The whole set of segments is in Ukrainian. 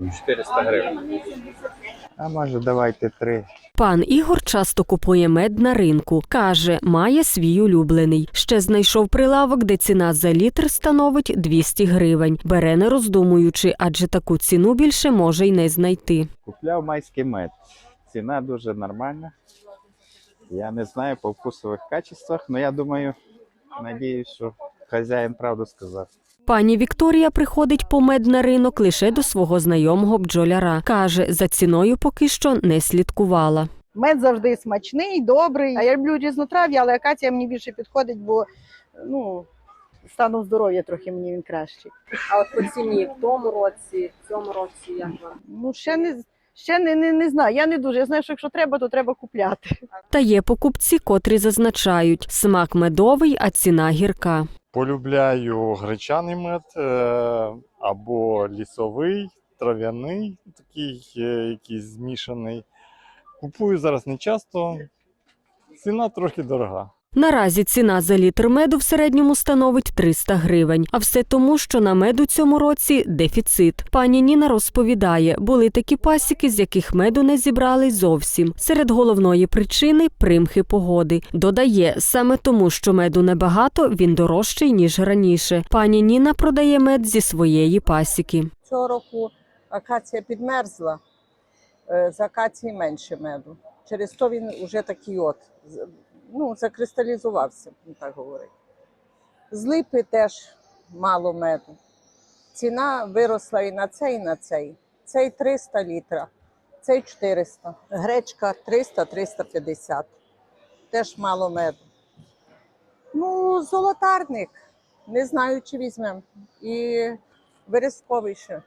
400 гривень. А може, давайте три. Пан Ігор часто купує мед на ринку. Каже, має свій улюблений. Ще знайшов прилавок, де ціна за літр становить 200 гривень. Бере не роздумуючи, адже таку ціну більше може й не знайти. Купляв майський мед. Ціна дуже нормальна. Я не знаю по вкусових качествах, але я думаю, надіюсь, що хазяїн правду сказав. Пані Вікторія приходить по мед на ринок лише до свого знайомого бджоляра. Каже, за ціною поки що не слідкувала. Мед завжди смачний, добрий. А я люблю різнотрав'я, але акація мені більше підходить, бо ну, станом здоров'я трохи мені він кращий. А от по ціні в тому році, в цьому році як вам? Ну, ще не, ще не, не, не знаю. Я не дуже. Я знаю, що якщо треба, то треба купляти. Та є покупці, котрі зазначають, смак медовий, а ціна гірка. Полюбляю гречаний мед е, або лісовий, трав'яний, такий е, якийсь змішаний. Купую зараз не часто. Ціна трохи дорога. Наразі ціна за літр меду в середньому становить 300 гривень. А все тому, що на меду цьому році дефіцит. Пані Ніна розповідає, були такі пасіки, з яких меду не зібрали зовсім. Серед головної причини примхи погоди. Додає, саме тому, що меду небагато, він дорожчий ніж раніше. Пані Ніна продає мед зі своєї пасіки. Цього року акація підмерзла, е, з акації менше меду. Через то він вже такий от, ну, закристалізувався, так говорить. З липи теж мало меду. Ціна виросла і на цей, і на цей. Цей 300 літра, цей 400. Гречка 300-350. Теж мало меду. Ну, золотарник. Не знаю, чи візьмемо. І Вересковий ще.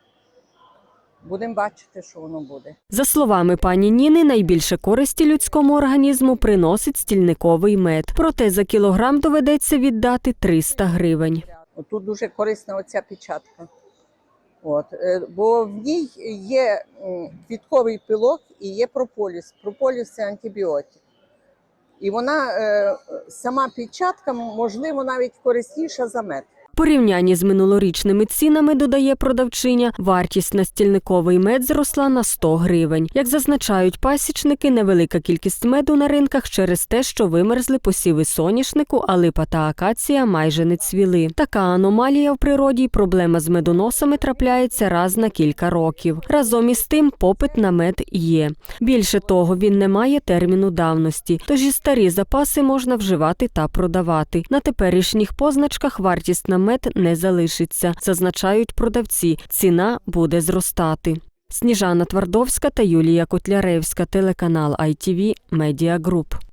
Будемо бачити, що воно буде. За словами пані Ніни, найбільше користі людському організму приносить стільниковий мед. Проте за кілограм доведеться віддати 300 гривень. Тут дуже корисна оця печатка. От, е, бо в ній є квітковий пилок і є прополіс. Прополіс це антибіотик. І вона е, сама печатка, можливо, навіть корисніша за мед. Порівнянні з минулорічними цінами, додає продавчиня, вартість на стільниковий мед зросла на 100 гривень. Як зазначають пасічники, невелика кількість меду на ринках через те, що вимерзли посіви соняшнику, а липа та акація майже не цвіли. Така аномалія в природі й проблема з медоносами трапляється раз на кілька років. Разом із тим попит на мед є. Більше того, він не має терміну давності, тож і старі запаси можна вживати та продавати. На теперішніх позначках вартість на мед не залишиться, зазначають продавці. Ціна буде зростати. Сніжана Твардовська та Юлія Котляревська, телеканал ITV Media Group.